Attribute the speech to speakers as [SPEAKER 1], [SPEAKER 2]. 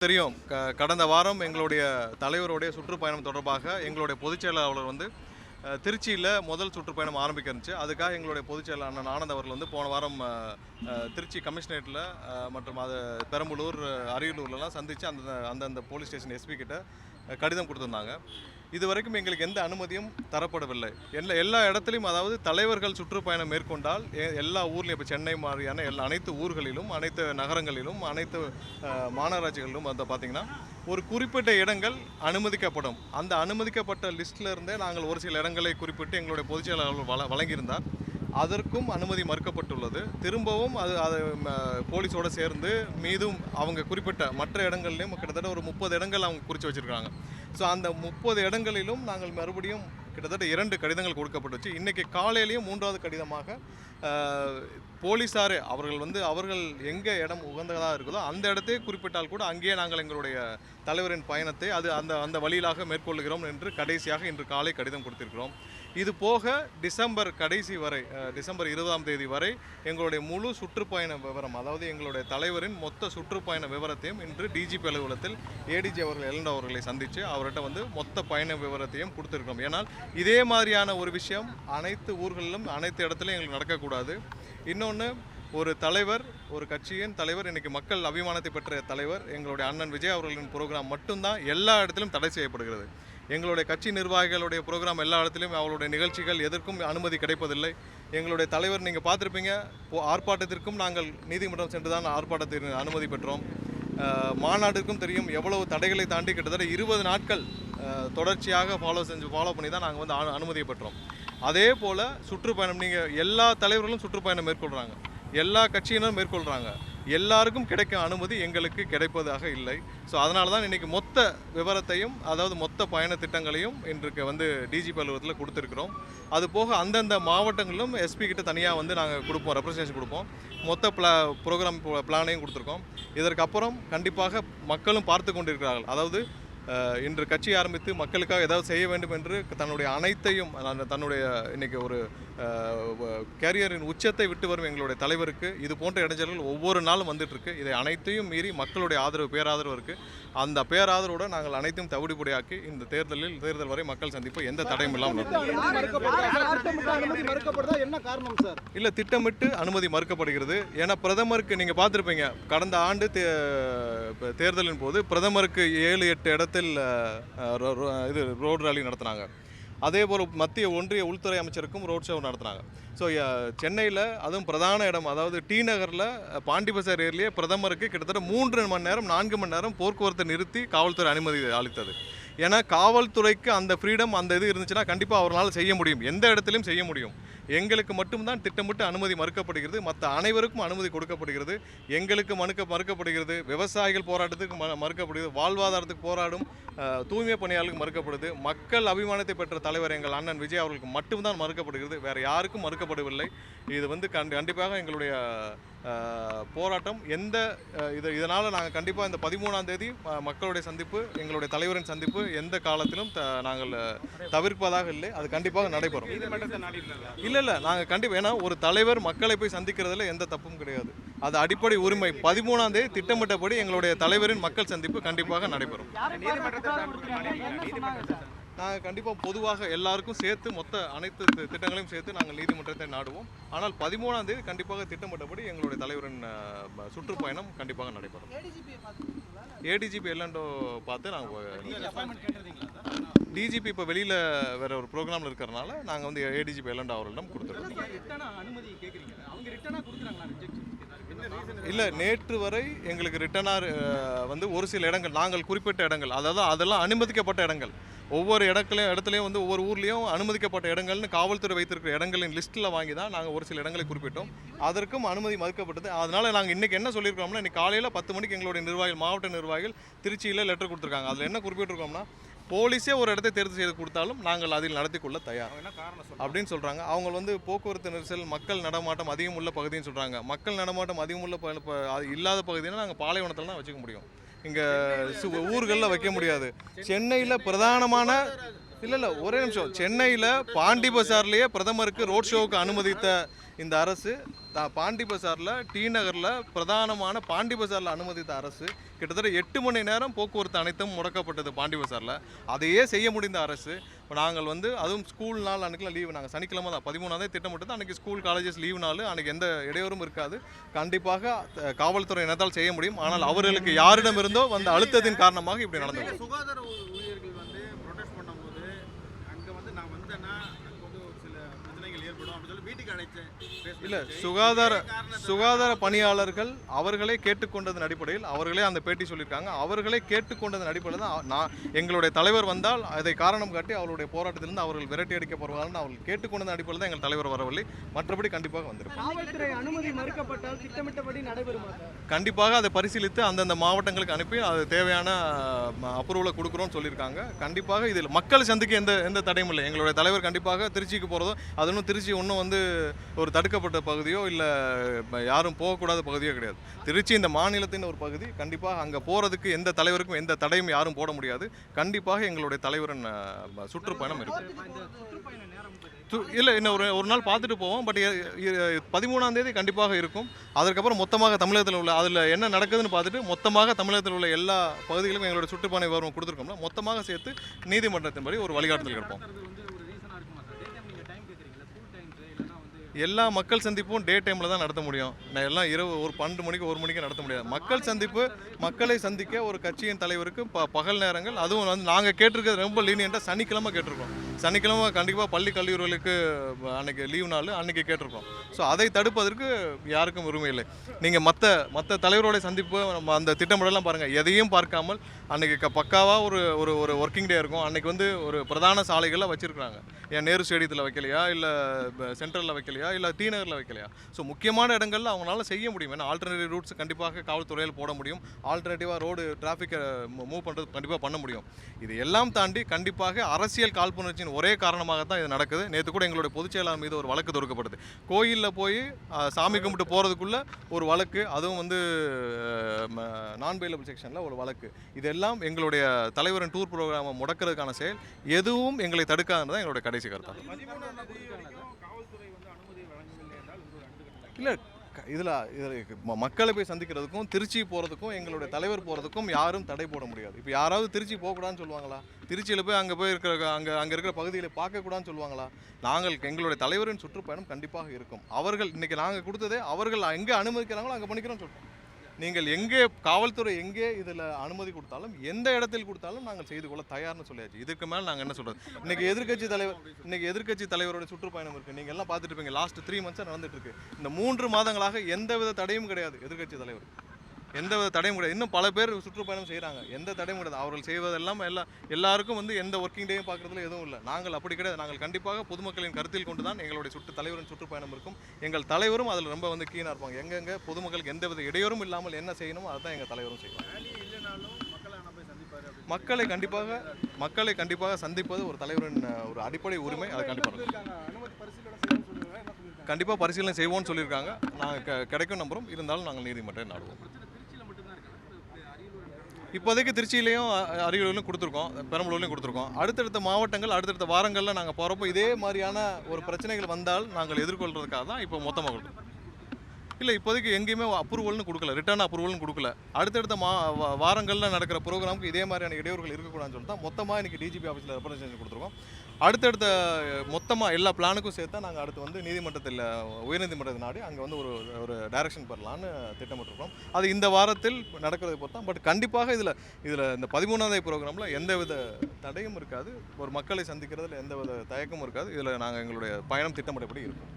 [SPEAKER 1] தெரியும். க- கடந்த வாரம் எங்களுடைய தலைவருடைய சுற்றுப்பயணம் தொடர்பாக எங்களுடைய பொதுச் செயலாளர் வந்து திருச்சியில் முதல் சுற்றுப்பயணம் ஆரம்பிக்க இருந்துச்சு. அதுக்காக எங்களுடைய பொதுச் செயலாளர் அண்ணன் ஆனந்த் அவர்கள் வந்து போன வாரம் திருச்சி கமிஷனரேட்டில் மற்றும் அது பெரம்பலூர் அரியலூர்லலாம் சந்தித்து அந்த அந்தந்த போலீஸ் ஸ்டேஷன் எஸ்பி கிட்ட கடிதம் கொடுத்துருந்தாங்க. இது வரைக்கும் எங்களுக்கு எந்த அனுமதியும் தரப்படவில்லை. எல்லா எல்லா இடத்துலையும் அதாவது தலைவர்கள் சுற்றுப்பயணம் மேற்கொண்டால் எ- எல்லா ஊர்லேயும் இப்போ சென்னை மாதிரியான எல்லா அனைத்து ஊர்களிலும் அனைத்து நகரங்களிலும் அனைத்து மாநகராட்சிகளிலும் வந்து பார்த்தீங்கன்னா ஒரு குறிப்பிட்ட இடங்கள் அனுமதிக்கப்படும். அந்த அனுமதிக்கப்பட்ட லிஸ்ட்டில் இருந்தே நாங்கள் ஒரு சில இடங்களை குறிப்பிட்டு எங்களுடைய பொதுச்செயலாளர் வழ வழங்கியிருந்தார். அதற்கும் அனுமதி மறுக்கப்பட்டுள்ளது. திரும்பவும் அது அது போலீஸோடு சேர்ந்து மீதும் அவங்க குறிப்பிட்ட மற்ற இடங்கள்லையும் கிட்டத்தட்ட ஒரு முப்பது இடங்கள் அவங்க குறித்து வச்சுருக்காங்க. ஸோ அந்த முப்பது இடங்களிலும் நாங்கள் மறுபடியும் கிட்டத்தட்ட இரண்டு கடிதங்கள் கொடுக்கப்பட்டுச்சு. இன்றைக்கி காலையிலேயும் மூன்றாவது கடிதமாக அஹ், போலீஸாரே அவர்கள் வந்து அவர்கள் எங்கே இடம் உகந்ததாக இருக்குதோ அந்த இடத்தை குறிப்பிட்டால் கூட அங்கேயே நாங்கள் எங்களுடைய தலைவரின் பயணத்தை அது அந்த அந்த வழியிலாக மேற்கொள்கிறோம் என்று கடைசியாக இன்று காலை கடிதம் கொடுத்திருக்கிறோம். இது போக டிசம்பர் கடைசி வரை டிசம்பர் இருபதாம் தேதி வரை எங்களுடைய முழு சுற்றுப்பயண விவரம் அதாவது எங்களுடைய தலைவரின் மொத்த சுற்றுப்பயண விவரத்தையும் இன்று டிஜிபி அலுவலகத்தில் ஏடிஜி அவர்கள் எலண்டோ அவர்களை சந்தித்து அவர்கிட்ட வந்து மொத்த பயண விவரத்தையும் கொடுத்துருக்கோம் ஏன்னால் இதே மாதிரியான ஒரு விஷயம் அனைத்து ஊர்களிலும் அனைத்து இடத்துலையும் எங்களுக்கு நடக்கக்கூடாது. இன்னொன்று ஒரு தலைவர் ஒரு கட்சியின் தலைவர் இன்னைக்கு மக்கள் அபிமானத்தை பெற்ற தலைவர் எங்களுடைய அண்ணன் விஜய் அவர்களின் ப்ரோக்ராம் மட்டும்தான் எல்லா இடத்திலும் தடை செய்யப்படுகிறது. எங்களுடைய கட்சி நிர்வாகிகளுடைய ப்ரோக்ராம் எல்லா இடத்துலையும் அவளுடைய நிகழ்ச்சிகள் எதற்கும் அனுமதி கிடைப்பதில்லை. எங்களுடைய தலைவர் நீங்கள் பார்த்துருப்பீங்க போ- ஆர்ப்பாட்டத்திற்கும் நாங்கள் நீதிமன்றம் சென்று தான் ஆர்ப்பாட்டத்திற்கு அனுமதி பெற்றோம். மாநாட்டிற்கும் மாநாட்டுக்கும் தெரியும் எவ்வளவு தடைகளை தாண்டி கிட்டத்தட்ட இருபது நாட்கள் தொடர்ச்சியாக ஃபாலோ செஞ்சு ஃபாலோ பண்ணி தான் நாங்கள் வந்து அனு- அனுமதியை பெற்றோம். அதே போல் சுற்றுப்பயணம் நீங்கள் எல்லா தலைவர்களும் சுற்றுப்பயணம் மேற்கொள்கிறாங்க எல்லா கட்சியினரும் மேற்கொள்கிறாங்க எல்லாருக்கும் கிடைக்கும் அனுமதி எங்களுக்கு கிடைப்பதாக இல்லை. ஸோ அதனால தான் இன்றைக்கி மொத்த விவரத்தையும் அதாவது மொத்த பயண திட்டங்களையும் இன்றைக்கு வந்து டிஜிபி அலுவலகத்தில் கொடுத்துருக்குறோம். அது போக அந்தந்த மாவட்டங்களிலும் எஸ்பி கிட்ட தனியாக வந்து நாங்கள் கொடுப்போம் ரெப்ரசன்டேஷன் கொடுப்போம். மொத்த பிளா ப்ரோக்ராம் பிளானையும் கொடுத்துருக்கோம். இதற்கப்புறம் கண்டிப்பாக மக்களும் பார்த்து கொண்டிருக்கிறார்கள். அதாவது இன்று கட்சி ஆரம்பித்து மக்களுக்காக ஏதாவது செய்ய வேண்டும் என்று தன்னுடைய அனைத்தையும் தன்னுடைய இன்னைக்கு ஒரு கேரியரின் உச்சத்தை விட்டு வரும் எங்களுடைய தலைவருக்கு இது போன்ற இடைஞ்சல்கள் ஒவ்வொரு நாளும் வந்துட்டு இருக்கு. இதை அனைத்தையும் மீறி மக்களுடைய ஆதரவு பேராதரவு இருக்கு. அந்த பேராதரவோட நாங்கள் அனைத்தையும் தவிடுபடியாக்கி இந்த தேர்தலில் தேர்தல் வரை மக்கள் சந்திப்பு எந்த தடையும் இல்லாமல் நடத்தும்
[SPEAKER 2] திட்டமிட்ட அனுமதி மறுக்கப்படுதா? என்ன காரணம் சார்?
[SPEAKER 1] இல்லை திட்டமிட்டு அனுமதி மறுக்கப்படுகிறது. ஏன்னா பிரதமருக்கு நீங்கள் பார்த்துருப்பீங்க கடந்த ஆண்டு தேர்தலின் போது பிரதமருக்கு ஏழு எட்டு இடத்தில் இது ரோடு ராலி நடத்துனாங்க. அதே போல் மத்திய ஒன்றிய உள்துறை அமைச்சருக்கும் ரோட் ஷோ நடத்துனாங்க. ஸோ சென்னையில் அதுவும் பிரதான இடம் அதாவது டி நகரில் பாண்டிபசார் ஏரியிலேயே பிரதமருக்கு கிட்டத்தட்ட மூன்று மணி நேரம் நான்கு மணி நேரம் போக்குவரத்தை நிறுத்தி காவல்துறை அனுமதி அளித்தது. ஏன்னா காவல்துறைக்கு அந்த ஃப்ரீடம் அந்த இது இருந்துச்சுன்னா கண்டிப்பாக அவரால் செய்ய முடியும். எந்த இடத்துலையும் செய்ய முடியும். எங்களுக்கு மட்டும்தான் திட்டமிட்டு அனுமதி மறுக்கப்படுகிறது. மற்ற அனைவருக்கும் அனுமதி கொடுக்கப்படுகிறது. எங்களுக்கு மறுக்க மறுக்கப்படுகிறது. விவசாயிகள் போராட்டத்துக்கு ம மறுக்கப்படுகிறது. வாழ்வாதாரத்துக்கு போராடும் தூய்மை பணியாளர்களுக்கு மறுக்கப்படுது. மக்கள் அபிமானத்தை பெற்ற தலைவர் எங்கள் அண்ணன் விஜய் அவர்களுக்கு மட்டும்தான் மறுக்கப்படுகிறது. வேறு யாருக்கும் மறுக்கப்படவில்லை. இது வந்து கண்டி கண்டிப்பாக எங்களுடைய போராட்டம் எந்த இதை இது இதனால் நாங்கள் கண்டிப்பாக இந்த பதிமூணாம் தேதி மக்களுடைய சந்திப்பு எங்களுடைய தலைவரின் சந்திப்பு எந்த காலத்திலும் த நாங்கள் தவிர்ப்பதாக இல்லை அது கண்டிப்பாக நடைபெறும் இல்லை இல்லை நாங்கள் கண்டிப்பாக ஏன்னா ஒரு தலைவர் மக்களை போய் சந்திக்கிறதுல எந்த தப்பும் கிடையாது அது அடிப்படை உரிமை பதிமூணாம் தேதி திட்டமிட்டபடி எங்களுடைய தலைவரின் மக்கள் சந்திப்பு கண்டிப்பாக நடைபெறும் நாங்கள் கண்டிப்பாக பொதுவாக எல்லாருக்கும் சேர்த்து மொத்த அனைத்து திட்டங்களையும் சேர்த்து நாங்கள் நீதிமன்றத்தை நாடுவோம். ஆனால் பதிமூணாம் தேதி கண்டிப்பாக திட்டமிட்டபடி எங்களுடைய தலைவரின் சுற்றுப்பயணம் கண்டிப்பாக நடைபெறும். ஏடிஜிபி எல்லாண்டோ பார்த்து நாங்கள் டிஜிபி இப்போ வெளியில் வேற ஒரு ப்ரோக்ராமில் இருக்கிறனால நாங்கள் வந்து ஏடிஜிபி எல்லாண்டோ அவர்களிடம் கொடுத்துருக்கோம். இல்லை நேற்று வரை எங்களுக்கு ரிட்டனாக வந்து ஒரு சில இடங்கள் நாங்கள் குறிப்பிட்ட இடங்கள் அதாவது அதெல்லாம் அனுமதிக்கப்பட்ட இடங்கள். ஒவ்வொரு இடத்துலையும் இடத்துலையும் வந்து ஒவ்வொரு ஊர்லேயும் அனுமதிக்கப்பட்ட இடங்கள்னு காவல்துறை வைத்திருக்கிற இடங்களின் லிஸ்ட்டில் வாங்கி தான் நாங்கள் ஒரு சில இடங்களை குறிப்பிட்டோம். அதற்கும் அனுமதி மறுக்கப்பட்டது. அதனால் நாங்கள் இன்றைக்கி என்ன சொல்லியிருக்கோம்னா இன்றைக்கி காலையில் பத்து மணிக்கு எங்களுடைய நிர்வாகிகள் மாவட்ட நிர்வாகிகள் திருச்சியில் லெட்டர் கொடுத்துருக்காங்க. அதில் என்ன குறிப்பிட்டிருக்கோம்னா போலீஸே ஒரு இடத்தை தேர்வு செய்து கொடுத்தாலும் நாங்கள் அதில் நடத்தி கொள்ள தயார் அப்படின்னு சொல்கிறாங்க அவங்க வந்து போக்குவரத்து நெரிசல் மக்கள் நடமாட்டம் அதிகம் உள்ள பகுதின்னு சொல்கிறாங்க மக்கள் நடமாட்டம் அதிகம் உள்ள இல்லாத பகுதினா நாங்கள் பாலைவனத்தில் தான் வச்சுக்க முடியும். இங்கே ஊர்களில் வைக்க முடியாது. சென்னையில் பிரதானமான இல்லை இல்லை ஒரே நிமிஷம். சென்னையில் பாண்டி பஜார்லேயே பிரதமருக்கு ரோட் ஷோவுக்கு அனுமதித்த இந்த அரசு த பாண்டி பசாரில் டி நகரில் பிரதானமான பாண்டி பசாரில் அனுமதித்த அரசு கிட்டத்தட்ட எட்டு மணி நேரம் போக்குவரத்து அனைத்தும் முடக்கப்பட்டது பாண்டி பசாரில். அதையே செய்ய முடிந்த அரசு இப்போ நாங்கள் வந்து அதுவும் ஸ்கூல் நாள் அன்றைக்கெலாம் லீவு நாங்கள் சனிக்கிழமை தான் பதிமூணாந்தே திட்டமிட்டது அன்றைக்கி ஸ்கூல் காலேஜஸ் லீவு நாள் அன்றைக்கி எந்த இடையூறும் இருக்காது. கண்டிப்பாக காவல்துறை இனத்தால் செய்ய முடியும். ஆனால் அவர்களுக்கு யாரிடமிருந்தோ வந்த அழுத்தத்தின் காரணமாக இப்படி நடந்தது
[SPEAKER 3] சுகாதார ஊ- ஊழியர்கள் வந்து ப்ரொடெஸ்ட் பண்ணும்போது அங்கே வந்து நான் வந்தேன்னா அங்கே வந்து ஒரு சில பிரச்சனைகள் ஏற்படும் அப்படின்னு சொல்லி வீட்டுக்கு அழைச்சேன் பேசுனது
[SPEAKER 1] இல்லை. சுகாதார சுகாதார பணியாளர்கள் அவர்களே கேட்டுக்கொண்டதன் அடிப்படையில் அவர்களே அந்த பேட்டி சொல்லியிருக்காங்க. அவர்களே கேட்டுக்கொண்டதன் அடிப்படையில் தான் நான் எங்களுடைய தலைவர் வந்தால் அதை காரணம் காட்டி அவருடைய போராட்டத்திலிருந்து அவர்கள் விரட்டி அடிக்கப்படுவார்கள் அவர்கள் கேட்டுக்கொண்டதன் அடிப்படையில் தான் எங்கள் தலைவர் வரவில்லை. மற்றபடி கண்டிப்பாக வந்திருக்கும் கண்டிப்பாக அதை பரிசீலித்து அந்தந்த மாவட்டங்களுக்கு அனுப்பி அது தேவையான அப்ரூவலை கொடுக்குறோம்னு சொல்லியிருக்காங்க. கண்டிப்பாக இதில் மக்கள் சந்திக்க எந்த எந்த தடையும் இல்லை. எங்களுடைய தலைவர் கண்டிப்பாக திருச்சிக்கு போகிறதோ அது ஒன்றும் திருச்சி ஒன்றும் வந்து ஒரு தடுக்கப்பட்ட பகுதியோ இல்லை யாரும் போகக்கூடாத பகுதியோ கிடையாது. திருச்சி இந்த மாநிலத்தின் ஒரு பகுதி. கண்டிப்பாக அங்கே போகிறதுக்கு எந்த தலைவருக்கும் எந்த தடையும் யாரும் போட முடியாது. கண்டிப்பாக எங்களுடைய தலைவரின் சுற்றுப்பயணம் இருக்கும் இல்லை இன்னும் ஒரு ஒரு நாள் பார்த்துட்டு போவோம். பட் பதிமூணாம் தேதி கண்டிப்பாக இருக்கும். அதற்கப்புறம் மொத்தமாக தமிழகத்தில் உள்ள அதில் என்ன நடக்குதுன்னு பார்த்துட்டு மொத்தமாக தமிழகத்தில் உள்ள எல்லா பகுதிகளுக்கும் எங்களோட சுற்றுப்பயண விவரம் கொடுத்துருக்கோம்ல மொத்தமாக சேர்த்து நீதிமன்றத்தின்படி ஒரு வழிகாட்டுதல் எடுப்போம்
[SPEAKER 3] அது வந்து ஒரு ரீசனாக இருக்குமா சார் டே டைம் நீங்கள் டைம் கேட்குறீங்களா ஸ்கூல் டைம்ஸ் இல்லைன்னா வந்து
[SPEAKER 1] எல்லா மக்கள் சந்திப்பும் டே டைமில் தான் நடத்த முடியும். நான் எல்லாம் இரவு ஒரு பன்னெண்டு மணிக்கு ஒரு மணிக்கு நடத்த முடியாது. மக்கள் சந்திப்பு மக்களை சந்திக்க ஒரு கட்சியின் தலைவருக்கு ப பகல் நேரங்கள் அதுவும் வந்து நாங்கள் கேட்டிருக்கிறது ரொம்ப லீனியண்ட்டாக சனிக்கிழமை கேட்டிருக்கோம். சனிக்கிழமை கண்டிப்பாக பள்ளி கல்லூரிகளுக்கு அன்றைக்கி அன்னைக்கு லீவ் நாள் அன்னைக்கு கேட்டிருக்கோம். ஸோ அதை தடுப்பதற்கு யாருக்கும் உரிமை இல்லை. நீங்கள் மற்ற மற்ற தலைவரோட சந்திப்பு நம்ம அந்த திட்டமிடலாம் பாருங்கள் எதையும் பார்க்காமல் அன்னைக்கு க பக்காவாக ஒரு ஒரு ஒரு ஒர்க்கிங் டே இருக்கும். அன்னைக்கு வந்து ஒரு பிரதான சாலைகளில் வச்சுருக்குறாங்க. ஏன் நேரு ஸ்டேடியத்தில் வைக்கலையா? இல்லை சென்ட்ரலில் வைக்கலையா? இல்லை டி நகரில் வைக்கலையா? ஸோ முக்கியமான இடங்கள்ல அவங்களால செய்ய முடியும். ஏன்னா ஆல்டர்னேட்டிவ் ரூட்ஸ் கண்டிப்பாக காவல்துறையில் போட முடியும். ஆல்டர்னேட்டிவாக ரோடு டிராஃபிக்கை மூவ் பண்ணுறது கண்டிப்பாக பண்ண முடியும். இது எல்லாம் தாண்டி கண்டிப்பாக அரசியல் காழ்ப்புணர்ச்சியின் ஒரே காரணமாக தான் இது நடக்குது. நேற்று கூட எங்களுடைய பொதுச் செயலாளர் மீது ஒரு வழக்கு தொடுக்கப்படுது கோயிலில் போய் சாமி கும்பிட்டு போகிறதுக்குள்ள ஒரு வழக்கு அதுவும் வந்து நான் பெயிலபிள் செக்ஷனில் ஒரு வழக்கு. இதெல்லாம் எங்களுடைய தலைவரின் டூர் ப்ரோக்ராமை முடக்கிறதுக்கான செயல். எதுவும் எங்களை தடுக்காதுன்னு தான் எங்களுடைய கடைசி கருத்தாக
[SPEAKER 3] பதிமூணாம் தேதி வரைக்கும் காவல்துறை வந்து அனுமதி வழங்கவில்லை என்றால் இது ஒரு அடுத்த கட்ட
[SPEAKER 1] இல்லை இதில் இதில் மக்களை போய் சந்திக்கிறதுக்கும் திருச்சி போகிறதுக்கும் எங்களுடைய தலைவர் போகிறதுக்கும் யாரும் தடை போட முடியாது. இப்போ யாராவது திருச்சி போகக்கூடாதுன்னு சொல்லுவாங்களா? திருச்சியில் போய் அங்கே போய் இருக்கிற அங்கே அங்கே இருக்கிற பகுதிகளை பார்க்கக்கூடாதுன்னு சொல்லுவாங்களா? நாங்கள் எங்களுடைய தலைவரின் சுற்றுப்பயணம் கண்டிப்பாக இருக்கும். அவர்கள் இன்றைக்கி நாங்கள் கொடுத்ததே அவர்கள் எங்கே அனுமதிக்கிறாங்களோ அங்கே பண்ணிக்கிறோம்னு சொல்கிறோம் நீங்கள் எங்கே காவல்துறை எங்கே இதில் அனுமதி கொடுத்தாலும் எந்த இடத்தில் கொடுத்தாலும் நாங்கள் செய்து கொள்ள தயார்னு சொல்லியாச்சு. இதுக்கு மேலே நாங்கள் என்ன சொல்கிறது இன்னைக்கு எதிர்க்கட்சி தலைவர் இன்னைக்கு எதிர்க்கட்சி தலைவரோட சுற்றுப்பயணம் இருக்குது நீங்கள் எல்லாம் பார்த்துட்டு இருப்பீங்க. லாஸ்ட் த்ரீ மந்த்ஸாக நடந்துட்டு இருக்கு. இந்த மூன்று மாதங்களாக எந்தவித தடையும் கிடையாது எதிர்க்கட்சி தலைவர். எந்தவித தடையும் கிடையாது. இன்னும் பல பேர் சுற்றுப்பயணம் செய்கிறாங்க எந்த தடையும் கிடையாது. அவர்கள் செய்வதெல்லாம் எல்லாம் எல்லாருக்கும் வந்து எந்த ஒர்க்கிங் டேயும் பார்க்குறதுல எதுவும் இல்லை. நாங்கள் அப்படி கிடையாது. நாங்கள் கண்டிப்பாக பொதுமக்களின் கருத்தில் கொண்டு தான் எங்களுடைய சுற்று தலைவரின் சுற்றுப்பயணம் இருக்கும். எங்கள் தலைவரும் அதில் ரொம்ப வந்து கீனாக இருப்பாங்க. எங்கெங்கே பொதுமக்களுக்கு எந்தவித இடையூறும் இல்லாமல் என்ன செய்யணுமோ அதுதான் எங்கள் தலைவரும் செய்வாங்க
[SPEAKER 3] மக்களை
[SPEAKER 1] கண்டிப்பாக மக்களை கண்டிப்பாக சந்திப்பது ஒரு தலைவரின் ஒரு அடிப்படை உரிமை. அதை கண்டிப்பாக கண்டிப்பாக பரிசீலனை செய்வோம்னு சொல்லியிருக்காங்க. நாங்கள் கிடைக்கும் நம்புறோம் இருந்தாலும் நாங்கள் நீதிமன்றம் நாடுவோம்
[SPEAKER 3] திருச்சியில் மட்டும்தான் இருக்கா அரியலூர்
[SPEAKER 1] இப்போதைக்கு திருச்சியிலையும் அரியலூர்லையும் கொடுத்துருக்கோம். பெரம்பலூர்லையும் கொடுத்துருக்கோம். அடுத்தடுத்த மாவட்டங்கள் அடுத்தடுத்த வாரங்களில் நாங்கள் போகிறப்போ இதே மாதிரியான ஒரு பிரச்சனைகள் வந்தால் நாங்கள் எதிர்கொள்றதுக்காக தான் இப்போ மொத்தமாக கொடுத்தோம். இல்லை இப்போதைக்கு எங்கேயுமே அப்ரூவல்னு கொடுக்கல. ரிட்டர்ன் அப்ரூவல்னு கொடுக்கல. அடுத்தடுத்த மா வாரங்களில் நடக்கிற ப்ரோக்ராமுக்கு இதே மாதிரியான இடையூறுகள் இருக்கக்கூடாதுன்னு சொல்லிட்டு தான் மொத்தமாக இன்றைக்கி டிஜிபி ஆஃபீஸில் ரெப்ரசன்டேஷன் கொடுத்துருக்கோம். அடுத்தடுத்த மொத்தமாக எல்லா பிளானுக்கும் சேர்த்து நாங்கள் அடுத்து வந்து நீதிமன்றத்தில் உயர்நீதிமன்றத்தை நாடி அங்கே வந்து ஒரு ஒரு டைரக்ஷன் பெறலான்னு திட்டமிட்டிருக்கோம் அது இந்த வாரத்தில் நடக்கிறதை பொறுத்தான் பட் கண்டிப்பாக இதில் இதில் இந்த பதிமூணாவது ப்ரோக்ராமில் எந்தவித தடையும் இருக்காது. ஒரு மக்களை சந்திக்கிறதுல எந்தவித தயக்கமும் இருக்காது. இதில் நாங்கள் எங்களுடைய பயணம் திட்டமிட்டபடி இருக்கும்.